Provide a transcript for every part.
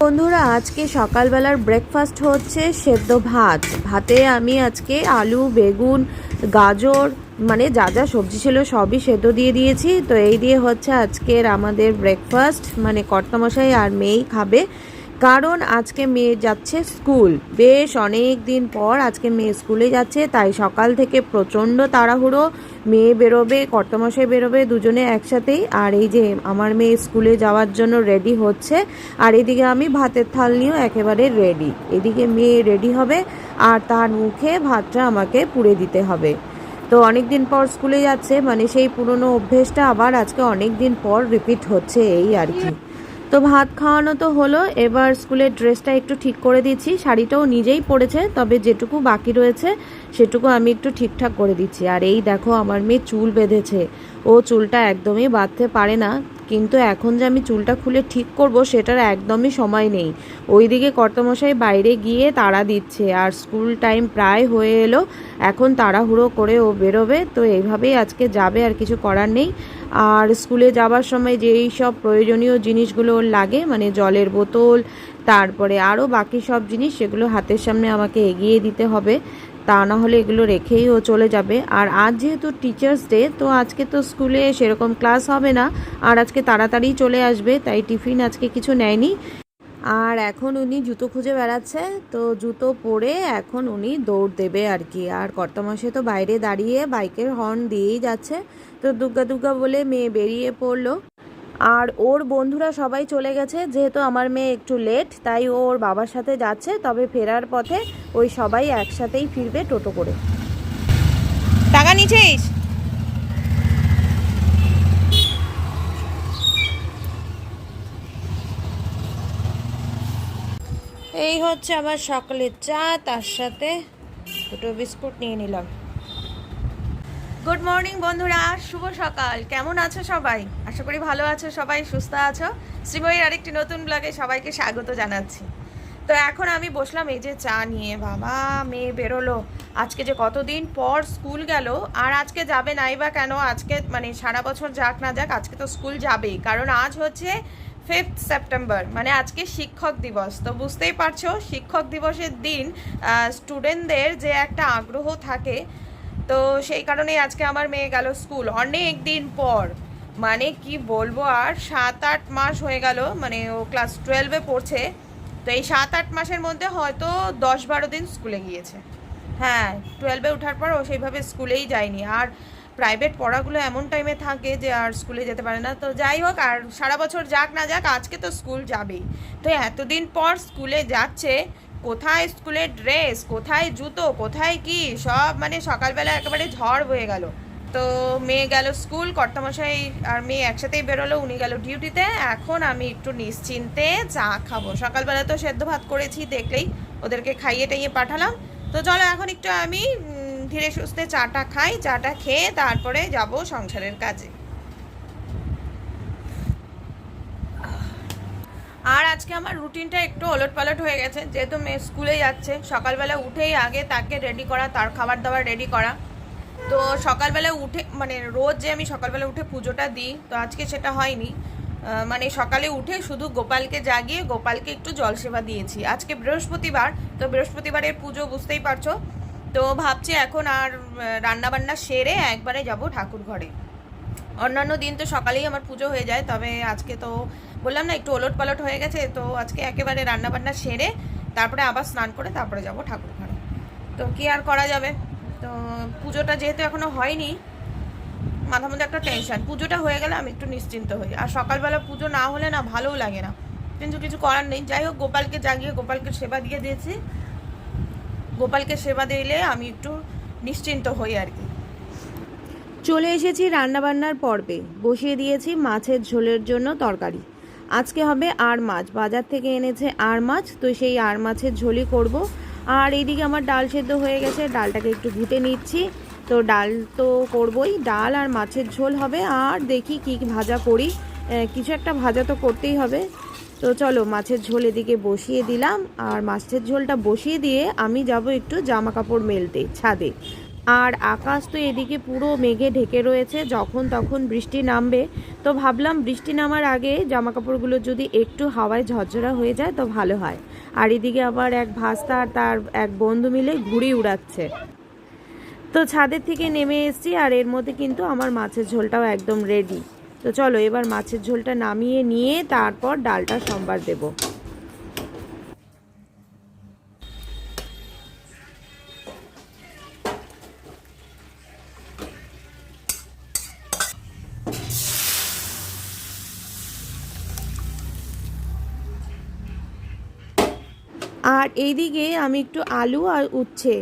বন্ধুরা, আজকে সকালবেলার ব্রেকফাস্ট হচ্ছে সেদ্ধ ভাত। ভাতে আমি আজকে আলু, বেগুন, গাজর মানে যা যা সবজি ছিল সবই সেদ্ধ দিয়ে দিয়েছি। তো এই দিয়ে হচ্ছে আজকের আমাদের ব্রেকফাস্ট মানে কর্তামশাই আর মেয়েই খাবে। কারণ আজকে মেয়ে যাচ্ছে স্কুল। বেশ অনেক দিন পর আজকে মেয়ে স্কুলে যাচ্ছে, তাই সকাল থেকে প্রচণ্ড তাড়াহুড়ো। মেয়ে বেরোবে, কর্তামশাই বেরোবে, দুজনে একসাথেই। আর এই যে আমার মেয়ে স্কুলে যাওয়ার জন্য রেডি হচ্ছে, আর এদিকে আমি ভাতের থাল নিয়েও একেবারে রেডি এদিকে মেয়ে রেডি হবে, আর তার মুখে ভাতটা আমাকে পুড়ে দিতে হবে। তো অনেক দিন পর স্কুলে যাচ্ছে মানে সেই পুরনো অভ্যেসটা আবার আজকে অনেক দিন পর রিপিট হচ্ছে এই আর কি। তো ভাত খাওয়ানো তো হলো, এবার স্কুলের ড্রেসটা একটু ঠিক করে দিচ্ছি। শাড়িটাও নিজেই পরেছে তবে যেটুকু বাকি রয়েছে, সেটুকু আমি একটু ঠিকঠাক করে দিচ্ছি। আর এই দেখো, আমার মেয়ে চুল বেঁধেছে। ও চুলটা একদমই বাঁধতে পারে না, কিন্তু এখন যে আমি চুলটা খুলে ঠিক করব, সেটার একদমই সময় নেই। ওইদিকে কর্তমশাই বাইরে গিয়ে তাড়া দিচ্ছে, আর স্কুল টাইম প্রায় হয়ে এলো। এখন তাড়াহুড়ো করে ও বেরোবে, তো এইভাবেই আজকে যাবে, আর কিছু করার নেই। আর স্কুলে যাবার সময় যেই সব প্রয়োজনীয় জিনিসগুলো ওর লাগে মানে জলের বোতল, তারপরে আরও বাকি সব জিনিস, সেগুলো হাতের সামনে আমাকে এগিয়ে দিতে হবে। তা না হলে এগুলো রেখেই ও চলে যাবে। আর আজ যেহেতু টিচার্স ডে তো আজকে তো স্কুলে সেরকম ক্লাস হবে না। আর আজকে তাড়াতাড়ি চলে আসবে, তাই টিফিন আজকে কিছু নেয়নি। আর এখন উনি জুতো খুঁজে বেড়াচ্ছে, তো জুতো পরে এখন উনি দৌড় দেবে আর কি। আর কর্তামশাই তো বাইরে দাঁড়িয়ে বাইকের হর্ন দিয়েই যাচ্ছে। তো দুর্গা দুর্গা বলে মেয়ে বেরিয়ে পড়ল। আর ওর বন্ধুরা সবাই চলে গেছে, যেহেতু আমার মেয়ে একটু লেট তাই ও ওর বাবার সাথে যাচ্ছে, তবে ফেরার পথে ওই সবাই একসাথেই ফিরবে টোটো করে। টাকা নিছিস এই হচ্ছে আমার সকালের চা, তার সাথে দুটো বিস্কুট নিয়ে নিলাম। গুড মর্নিং বন্ধুরা। শুভ সকাল। কেমন আছো সবাই? আশা করি ভালো আছো, সবাই সুস্থ আছো। শ্রীময়ীর আরেকটি নতুন ব্লগে সবাইকে স্বাগত জানাচ্ছি। তো এখন আমি বসলাম এই যে চা নিয়ে। বাবা, মেয়ে বেরোলো। আজকে যে কতদিন পর স্কুল গেল, আর আজকে যাবে নাই বা কেন? আজকে মানে সারা বছর যাক না যাক, আজকে তো স্কুল যাবেই। কারণ আজ হচ্ছে ফিফথ সেপ্টেম্বর মানে আজকে শিক্ষক দিবস। তো বুঝতেই পারছ, শিক্ষক দিবসের দিন স্টুডেন্টদের যে একটা আগ্রহ থাকে তো সেই কারণেই আজকে আমার মেয়ে গেল স্কুল। অনেক দিন পর। মানে কি বলব আর, সাত আট মাস হয়ে গেল মানে ও ক্লাস টুয়েলভে পড়ছে। তো এই সাত আট মাসের মধ্যে হয়তো দশ বারো দিন স্কুলে গিয়েছে। হ্যাঁ টুয়েলভে ওঠার পর ও সেইভাবে স্কুলেই যায়নি। আর প্রাইভেট পড়াগুলো এমন টাইমে থাকে যে আর স্কুলে যেতে পারে না। তো যাই হোক, আর সারা বছর যাক না যাক, আজকে তো স্কুল যাবেই। তো এতদিন পর স্কুলে যাচ্ছে কোথায় স্কুলের ড্রেস, কোথায় জুতো, কোথায় কি, সব মানে সকালবেলা একেবারে ঝড় হয়ে গেল। তো মেয়ে গেল স্কুল, কর্তামশাই আর মেয়ে একসাথেই বেরোলো, উনি গেল ডিউটিতে। এখন আমি একটু নিশ্চিন্তে চা খাব। সকালবেলা তো সেদ্ধ ভাত করেছি, দেখলেই ওদেরকে খাইয়ে টাইয়ে পাঠালাম। তো চলো এখন একটু আমি ধীরে সুস্থে চাটা খাই, চাটা খেয়ে তারপরে যাব সংসারের কাজে। আর আজকে আমার রুটিনটা একটু ওলট পালট হয়ে গেছে। যেহেতু মেয়ে স্কুলে যাচ্ছে, সকালবেলা উঠেই আগে তাকে রেডি করা, তার খাবার দাবার রেডি করা। তো সকালবেলা উঠে মানে রোজ যে আমি সকালবেলা উঠে পুজোটা দিই, তো আজকে সেটা হয়নি। মানে সকালে উঠে শুধু গোপালকে জাগিয়ে, গোপালকে একটু জলসেবা দিয়েছি। আজকে বৃহস্পতিবার, তো বৃহস্পতিবারের পুজো বুঝতেই পারছ। তো ভাবছি এখন আর রান্না বান্না সেরে একবারে যাব ঠাকুর ঘরে। অন্যান্য দিন তো সকালেই আমার পুজো হয়ে যায়, তবে আজকে তো বললাম না, একটু ওলট পালট হয়ে গেছে, তো আজকে একেবারে রান্না বান্না সেরে তারপরে আবার স্নান করে তারপরে যাব ঠাকুর ঘরে। তো কি আর করা যাবে? তো পুজোটা যেহেতু এখনও হয়নি, মাথার মধ্যে একটা টেনশন পুজোটা হয়ে গেলে আমি একটু নিশ্চিন্ত হই। আর সকালবেলা পুজো না হলে না ভালোও লাগে না। কিন্তু কিছু করার নেই। যাই হোক, গোপালকে জাগিয়ে গোপালকে সেবা দিয়ে দিয়েছি। গোপালকে সেবা দিলে আমি একটু নিশ্চিন্ত হই আর কি। চলে এসেছি রান্নাবান্নার পর্বে। বসিয়ে দিয়েছি মাছের ঝোলের জন্য তরকারি। আজকে হবে আর মাছ। বাজার থেকে এনেছে আর মাছ, তো সেই আর মাছের ঝোলই করব। আর এইদিকে আমার ডাল সেদ্ধ হয়ে গেছে, ডালটাকে একটু ঘুটে নিচ্ছি। তো ডাল তো করবই, ডাল আর মাছের ঝোল হবে। আর দেখি কি কি ভাজা করি। কিছু একটা ভাজা তো করতেই হবে। তো চলো মাছের ঝোল এদিকে বসিয়ে দিলাম। আর মাছের ঝোলটা বসিয়ে দিয়ে আমি যাব একটু জামা কাপড় মেলতে, ছাদে। আর আকাশ তো এদিকে পুরো মেঘে ঢেকে রয়েছে, যখন তখন বৃষ্টি নামবে। তো ভাবলাম বৃষ্টি নামার আগে জামা কাপড়গুলো যদি একটু হাওয়ায় ঝরঝরা হয়ে যায় তো ভালো হয়। আর এদিকে আবার এক ভাস্তা আর তার এক বন্ধু মিলে ঘুড়ি উড়াচ্ছে। তো ছাদের থেকে নেমে এসেছি আর এর মধ্যে কিন্তু আমার মাছের ঝোলটাও একদম রেডি তো চলো এবার মাছের ঝোলটা নামিয়ে নিয়ে তারপর ডালটা সম্বার দেবো। আর এইদিকে আমি একটু আলু আর উচ্ছে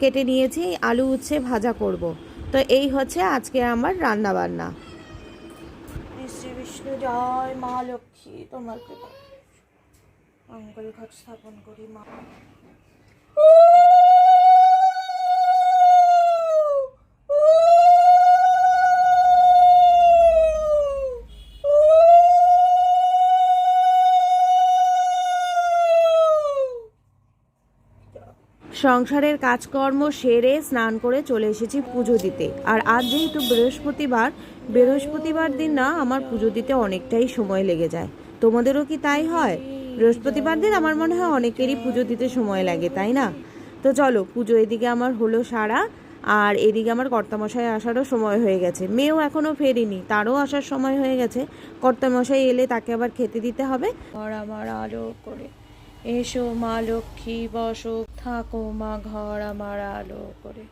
কেটে নিয়েছি। আলু, উচ্ছে ভাজা করব। তো এই হচ্ছে আজকে আমার রান্না বান্না শ্রী বিষ্ণু, জয় মা লক্ষ্মী, তোমার মঙ্গল ঘট স্থাপন করি মা। সংসারের কাজকর্ম সেরে স্নান করে চলে এসেছি পুজো দিতে। আর আজ যেহেতু বৃহস্পতিবার বৃহস্পতিবার দিন না, আমার পুজো দিতে অনেকটাই সময় লেগে যায়। তোমাদেরও কি তাই হয়? বৃহস্পতিবার দিন আমার মনে হয় অনেকেরই পুজো দিতে সময় লাগে, তাই না? তো চলো, পুজো এদিকে আমার হলো সারা, আর এদিকে আমার কর্তামশাই আসারও সময় হয়ে গেছে। মেয়েও এখনও ফেরেনি, তারও আসার সময় হয়ে গেছে। কর্তামশাই এলে তাকে আবার খেতে দিতে হবে। আমার আলো করে এসো মা লক্ষ্মী, বসো, থাকো মা ঘর আমার আলো করে।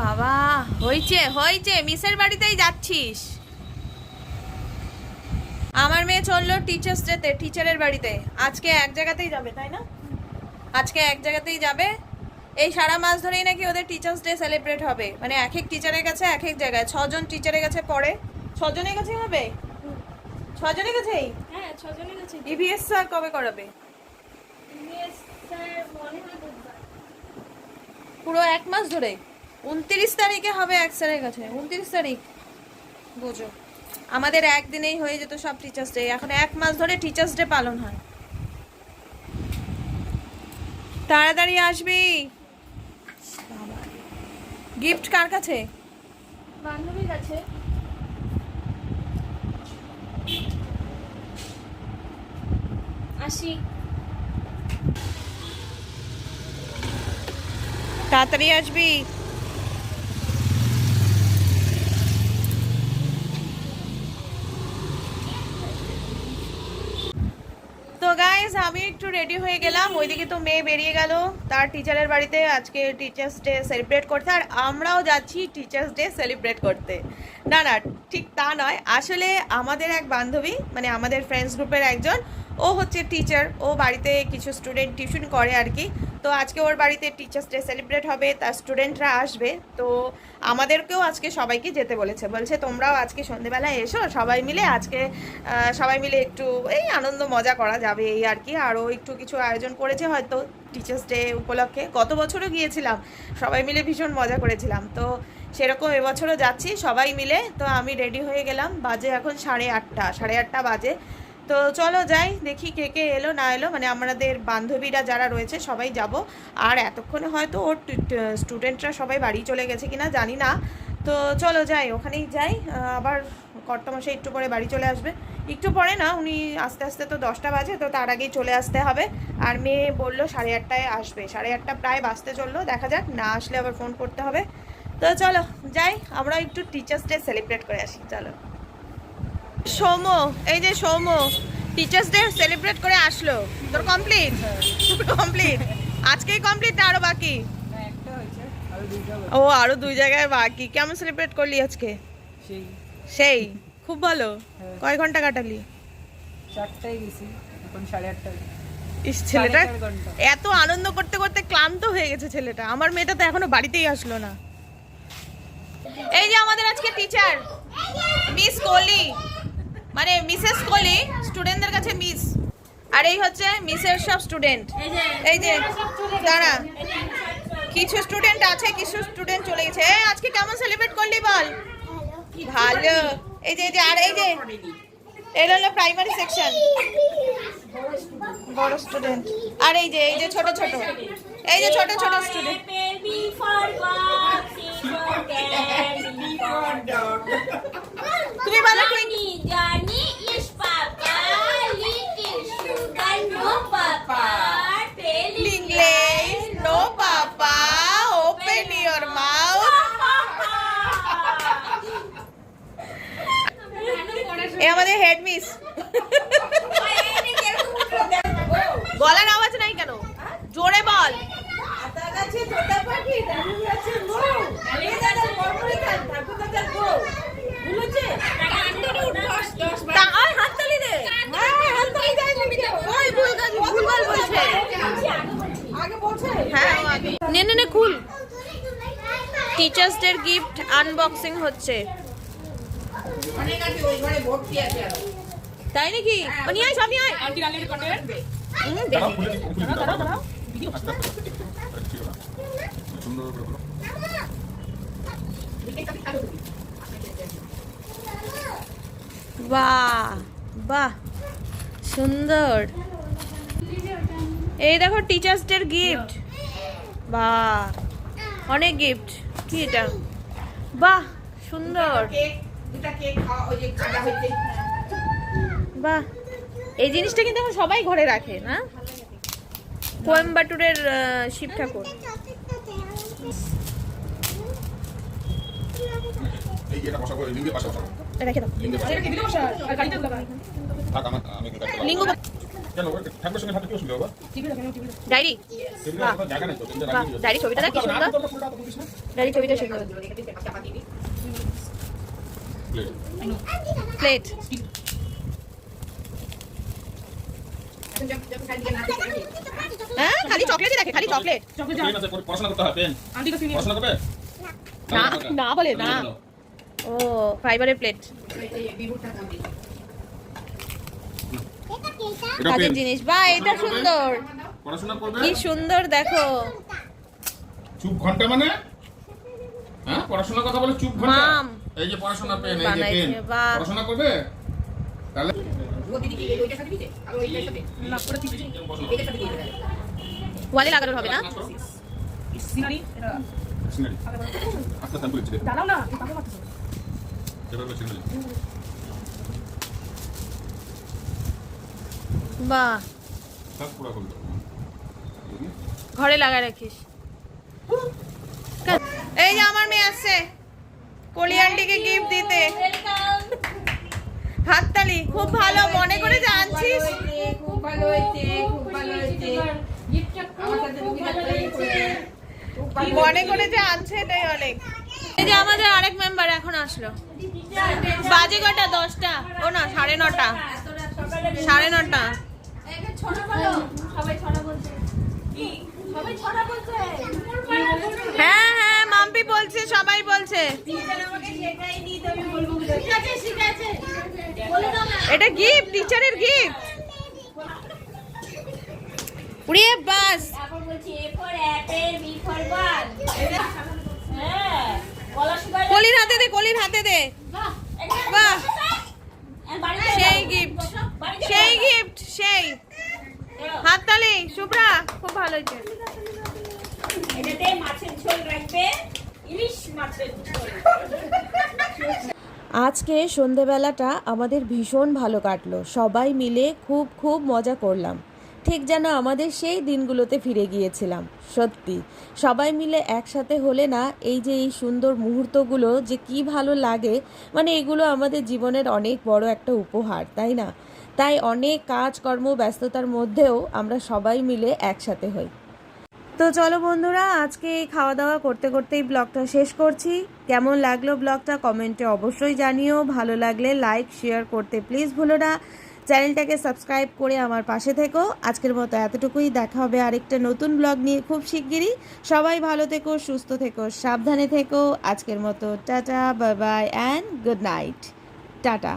বাবা হয়েছে হয়েছে মিসের বাড়িতেই যাচ্ছিস। আমার মেয়ে চলল টিচার্স ডেতে টিচারের বাড়িতে। আজকে এক জায়গাতেই যাবে, তাই না? আজকে এক জায়গাতেই যাবে। এই সারা মাস ধরেই নাকি ওদের টিচার্স ডে সেলিব্রেট হবে। মানে এক এক টিচারের কাছে এক এক জায়গায়, ছজন টিচারের কাছে পড়ে। ছজনের কাছে হবে? ছজনের কাছেই হ্যাঁ ছজনের কাছে ইভিএস স্যার কবে করাবে? ইংলিশ স্যার মনে হয় বুধবার। পুরো এক মাস ধরে? উনত্রিশ তারিখে হবে এক স্যারের কাছে। উনত্রিশ তারিখ। বোঝো। আমাদের একদিনেই হয়ে যেত সব টিচার্স ডে এখন এক মাস ধরে টিচার্স ডে পালন হয়। তাড়াতাড়ি আসবি। গিফট কার কাছে? বান্ধবীর কাছে। আসি। তাড়াতাড়ি আসবি? তো গাইজ আমি একটু রেডি হয়ে গেলাম। ওইদিকে তো মেয়ে বেরিয়ে গেল। তার টিচারের বাড়িতে আজকে টিচার্স ডে সেলিব্রেট করতে। আর আমরাও যাচ্ছি টিচার্স ডে সেলিব্রেট করতে। না না, ঠিক তা নয়। আসলে আমাদের এক বান্ধবী মানে আমাদের ফ্রেন্ডস গ্রুপের একজন ও হচ্ছে টিচার ও বাড়িতে কিছু স্টুডেন্ট টিউশন করে আর কি। তো আজকে ওর বাড়িতে টিচার্স ডে সেলিব্রেট হবে, তার স্টুডেন্টরা আসবে। তো আমাদেরকেও আজকে সবাইকে যেতে বলেছে। বলছে, তোমরাও আজকে সন্ধেবেলায় এসো, সবাই মিলে আজকে সবাই মিলে একটু, এই আনন্দ মজা করা যাবে এই আর কি। আরও একটু কিছু আয়োজন করেছে হয়তো টিচার্স ডে উপলক্ষে। গত বছরও গিয়েছিলাম, সবাই মিলে ভীষণ মজা করেছিলাম। তো সেরকম এবছরও যাচ্ছি, সবাই মিলে। তো আমি রেডি হয়ে গেলাম। বাজে এখন সাড়ে আটটা সাড়ে আটটা বাজে। তো চলো যাই, দেখি কে কে এলো, না এলো। মানে আমাদের বান্ধবীরা যারা রয়েছে, সবাই যাব। আর এতক্ষণে হয়তো ওর স্টুডেন্টরা সবাই বাড়ি চলে গেছে কিনা জানি না। তো চলো যাই, ওখানেই যাই। আবার কর্তামশাই একটু পরে বাড়ি চলে আসবে। একটু পরে না, উনি আস্তে আস্তে তো দশটা বাজে, তো তার আগেই চলে আসতে হবে। আর মেয়ে বলল সাড়ে আটটায় আসবে। সাড়ে আটটা প্রায় বাজতে চলল, দেখা যাক, না আসলে আবার ফোন করতে হবে। তো চলো যাই আমরা একটু টিচার্স ডে সেলিব্রেট করে আসি, চলো। সৌম এই যে সৌম টিচার্স ডে সেলিব্রেট করে আসলো। তোর কমপ্লিট কমপ্লিট আজকেই কমপ্লিট না আরও বাকি। ও আরও দুই জায়গায় বাকি। কেমন সেলিব্রেট করলি আজকে? সেই। খুব ভালো। হ্যাঁ। কয় ঘণ্টা কাটালি? চারটায় গেছি এখন সাড়ে আটটা ইস ছেলেটা এত আনন্দ করতে করতে ক্লান্ত হয়ে গেছে ছেলেটা। আমার মেয়েটা তো এখনও বাড়িতেই আসলো না। এই যে আমাদের আজকে টিচার মিস কোহলি মানে মিসেস কোহলি স্টুডেন্টদের কাছে মিস আর এই হচ্ছে মিসের সব স্টুডেন্ট এই যে দাঁড়া। কিছু স্টুডেন্ট আছে কিছু স্টুডেন্ট চলে গেছে। এই, আজকে কেমন সেলিব্রেট করলি বল? ভালো। এই যে এই যে আর এই যে এটা হলো প্রাইমারি সেকশন বড় স্টুডেন্ট আর এই যে এই যে ছোট ছোট। এই যে ছোট ছোট স্টুডেন্ট तुम्ही मला जाणी यशपाल টিচার্স ডের গিফট আনবক্সিং হচ্ছে। তাই নাকি? আয় আয়। বাহ সুন্দর। এই দেখো টিচার্স ডের গিফট। বা অনেক গিফট। কি এটা? বাহ সুন্দর। বাহ এই জিনিসটা কিন্তু এখন সবাই ঘরে রাখে না? কোয়েম্বাটুরের শিব ঠাকুর? ডায়েরি ছবিটা কি সুন্দর। না, ছবিটা সুন্দর প্লেট। হ্যাঁ খালি চকলেটই খালি চকলেট পড়াশোনা করতে পড়াশোনা করবে? না, না বলে, না। ও ফাইবারের প্লেট কাজের জিনিস। বা এটা সুন্দর। পড়াশোনা করবে? কি সুন্দর দেখো। চুপ ঘণ্টা মানে? হ্যাঁ পড়াশোনার কথা বলে চুপ ঘণ্টা? মাম। এই যে পড়াশোনা পেন এই যে পেন। পড়াশোনা করবে? তাহলে ওয়ালে লাগানোর হবে না? সিনারি। দাঁড়াও মাত্র সিনারি। বাহ। সব পুরো করবে। ঘরে লাগা রাখিস। এই যে আমার মেয়ে আসছে কলিয়ান্ডিকে গিফট দিতে। হাততালি খুব ভালো মনে করে জানছিস খুব ভালো হয়েছে খুব ভালো হয়েছে মনে করে যে আনছে এটাই অনেক। এই যে আমাদের আরেক মেম্বার এখন আসলো। বাজে কটা? দশটা? ও না সাড়ে নটা। সাড়ে নটা। বলো। সবাই ছড়া বলছে। হ্যাঁ হ্যাঁ মাম্পি বলছে সবাই বলছে। এটা গিফট টিচারের গিফট। উড়িয়ে বাস। কলির হাতে দে কলির হাতে দে। বাহ, সেই বাড়িতে সেই গিফট সেই। হাততালি শুভ্রা খুব ভালো হয়েছে। আজকে সন্ধেবেলাটা আমাদের ভীষণ ভালো কাটলো। সবাই মিলে খুব খুব মজা করলাম। ঠিক যেন আমাদের সেই দিনগুলোতে ফিরে গিয়েছিলাম, সত্যি। সবাই মিলে একসাথে হলে না, এই যে এই সুন্দর মুহূর্তগুলো যে কি ভালো লাগে মানে এগুলো আমাদের জীবনের অনেক বড় একটা উপহার, তাই না? তাই অনেক কাজকর্ম, ব্যস্ততার মধ্যেও আমরা সবাই মিলে একসাথে হই। তো চলো বন্ধুরা, আজকে এই খাওয়া দাওয়া করতে করতেই ব্লগটা শেষ করছি। কেমন লাগল ব্লগটা কমেন্টে অবশ্যই জানিও। ভালো লাগলে লাইক, শেয়ার করতে প্লিজ ভুলো না। চ্যানেলটাকে সাবস্ক্রাইব করে আমার পাশে থেকো। আজকের মতো এতটুকুই। দেখা হবে আরেকটা নতুন ব্লগ নিয়ে খুব শিগগিরই। সবাই ভালো থেকো, সুস্থ থেকো, সাবধানে থেকো। আজকের মতো, tata bye bye and good night tata.